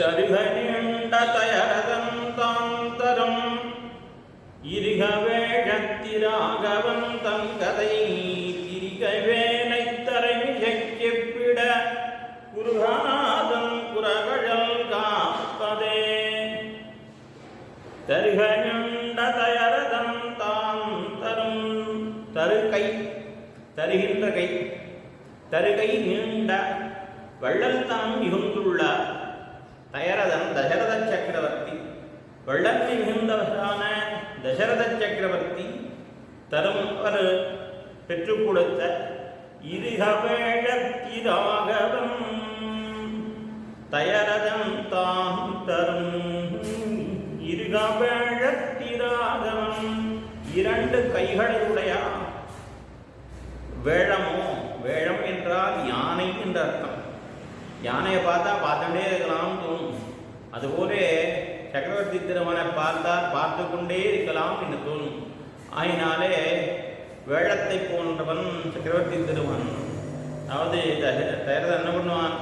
தருக நீண்ட இருக வேழத்திராகவன் தங்கதை திரிக வேலை தரமிசைக்கிப்பிட குருகாதன் குரகழல் காப்பதே. தருக நீண்ட தயரதந்தாந்தரம் தருகை தருகின்ற கை தருகை நீண்ட வள்ளல் தான் மிகுந்துள்ளார் தயரதன் தசரத சக்கரவர்த்தி வள்ளல் மிகுந்தவரான தசரத சக்கரவர்த்தி தரும் ஒரு பெற்றுக் கொடுத்த இருகவேழத்திராகவம் தயரதம் தாம் தரும் இருகவேழத்திராகவம் இரண்டு கைகளுடைய வேழமோ வேழம் என்றால் யானை என்ற அர்த்தம் யானையை பார்த்தா பார்த்துட்டே இருக்கலாம் தோணும். அதுபோல சக்கரவர்த்தி திருமனை பார்த்தால் பார்த்து கொண்டே இருக்கலாம் என்று தோணும். ஆயினாலே வேழத்தை போன்றவன் சக்கரவர்த்தி திருமன். அதாவது தயரதை என்ன பண்ணுவான்?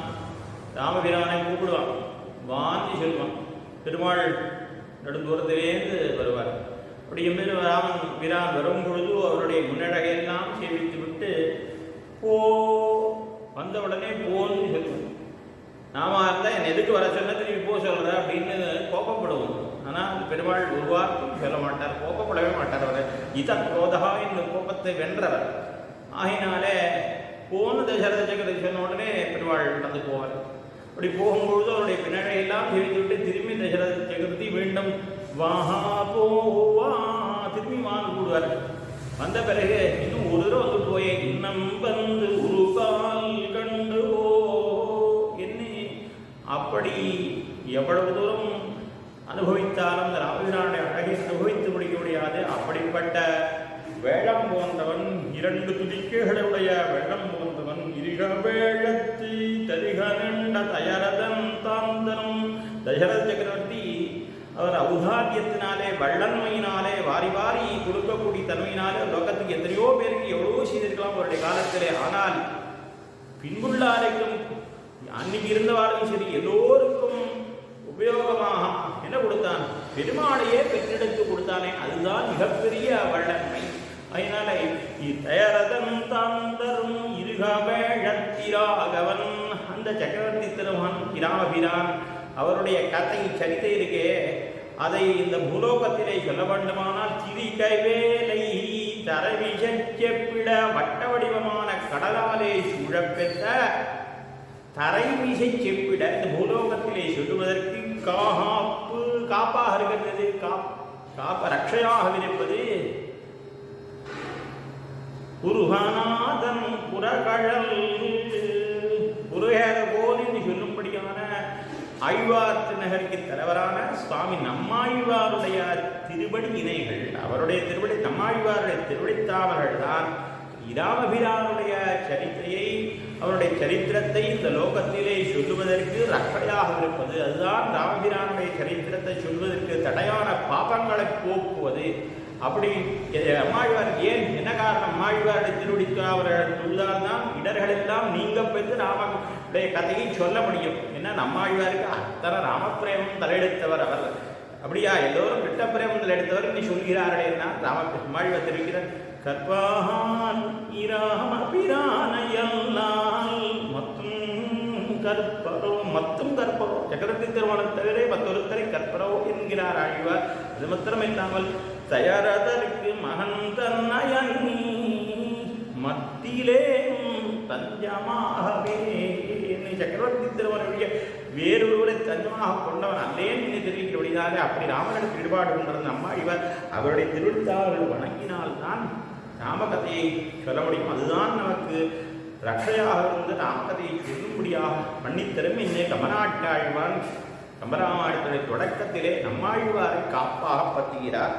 ராமபிரானை கூப்பிடுவான். வாந்தி சொல்லுவான் பெருமாள் நெடுந்தூரத்திலேருந்து வருவார். அப்படி எம்பெரு ராமன் பிரான் வரும் பொழுது அவருடைய முன்னடகையெல்லாம் சேமித்து விட்டு போ வந்த உடனே போன்னு சொல்லுவோம் நாம இருந்தால் என் எதுக்கு வர சொன்ன திரும்பி போ சொல்ற அப்படின்னு கோபப்படுவோம் ஆனால் பெருமாள் ஒரு சொல்ல மாட்டார் கோபப்படவே மாட்டார் அவர். இத குரோதா இந்த கோபத்தை வென்றவர். ஆகினாலே போன தசரத சக்கரத்தை சொன்ன உடனே பெருமாள் நடந்து போவார். அப்படி போகும்பொழுது அவருடைய பின்னடையெல்லாம் தெரிந்து விட்டு திரும்பி தசரத சக்கரத்தை மீண்டும் வாஹா போவா திரும்பி வாங்க கூடுவார் வந்த பிறகு இன்னும் ஒரு தடவை வந்து போயே இன்னம் வந்து உருகால் கண்டு ஓ என்ன? அப்படி எவ்வளவு தூரம் அனுபவித்தாலும் அந்த ராமபிரானுடைய அழகை அனுபவித்து முடிக்க முடியாது. அப்படிப்பட்ட வேளம் போன்றவன் இரண்டு துதிக்கைகளுடைய வெள்ளம் போன்றவன் இருக வேழத்தி தரிக நின்ற தயரதன் தாந்தனம். தயரத சக்கரவர்த்தி அவர் ஔதாரியத்தினாலே வள்ளன்மையினாலே வாரி வாரி கொடுக்கக்கூடிய தன்மையினாலே லோகத்துக்கு எத்தனையோ பேருக்கு எவ்வளவோ செய்திருக்கலாம் அவருடைய காலத்திலே. ஆனால் பின்புள்ளாரைக்கும் அன்னைக்கு இருந்தவாளும் சரி எல்லோரும் உபயோகமாக. என்ன கொடுத்தான்? பெருமாளையே பெற்றெடுத்து கொடுத்தானே. அதுதான் மிகப்பெரிய வல்லமை. அதனால தயரதன் தாந்தரும் இருகவேழத்திராகவன். அந்த சக்கரவர்த்தி திருமகன் இராமபிரான் அவருடைய கதை சரித்தை இருக்கே அதை இந்த பூலோகத்திலே சொல்ல வேண்டுமானால் திரிகை வேலை தரவிசைப்பிட வட்ட வடிவமான கடலாலே சூழப்பெற்ற தரைமிசை செப்பிட இந்த பூலோகத்திலே சொல்லுவதற்கு காப்பு காப்பாக இருக்கிறது காப் காப்ப ரக்ஷையாக இருப்பது குருகநாதன் புறகழல் குருகேர போல் என்று சொல்லும்படியான ஆழ்வார் நகருக்கு தலைவரான சுவாமி நம்மாழ்வாருடைய திருவடி இணைகள் அவருடைய திருவடி நம்மாழ்வாருடைய திருவடித்தாவர்கள் தான் இராமபிரானுடைய சரித்திரையை அவருடைய சரித்திரத்தை இந்த லோக சொல்லுவதற்கு ரக்கையாக இருப்பது. அதுதான் ராமபிரானுடைய சரித்திரத்தை சொல்வதற்கு தடையான பாபங்களை போக்குவது. அப்படி அம்மாழ்வார் ஏன் என்ன காரணம்? அம்மாழ்வாருடைய திருவடித்தாவர்கள் தொழுதால் தான் இடர்கள் நீங்க பெற்று ராமனுடைய கதையை சொல்ல முடியும். என்ன நம்மாழ்வாருக்கு அத்தனை ராமப்பிரேமம் தலையெடுத்தவர் அவர். அப்படியா? எல்லோரும் கிட்ட பிரேமம் நீ சொல்கிறார்களே. என்ன ராம அம்மாழ்வார் தெரிவிக்கிறார் கற்பான் பத்தும் மத்தும் கற்பரோ சக்கரவர்த்தி திருமணம் தவிர மற்றொருத்தரை கற்பரோ என்கிறார் ஆழ்வார் அது மாத்திரமில்லாமல் தயாரதற்கு மகந்தன்னயனி மத்தியிலே தஞ்சமாகவே என்னை சக்கரவர்த்தி திருமணம் வேறொருவரை தஞ்சமாக கொண்டவன் அல்லேன் என்று தெரிவிக்கிறபடினாலே அப்படி ராமனுக்கு ஈடுபாடு கொண்டிருந்த அம்மா இவர் அவருடைய திருவிழாவில் வணங்கினால்தான் ராமகதையை சொல்ல முடியும் அதுதான் நமக்கு ரட்சையாக இருந்து ராமகதையை சொல்லும்படியாக மன்னித்தரும் இன்னே கமநாட்டாழ்வான் கம்பராமாயணத்துடைய தொடக்கத்திலே நம்மாழ்வாரை காப்பாக பத்துகிறார்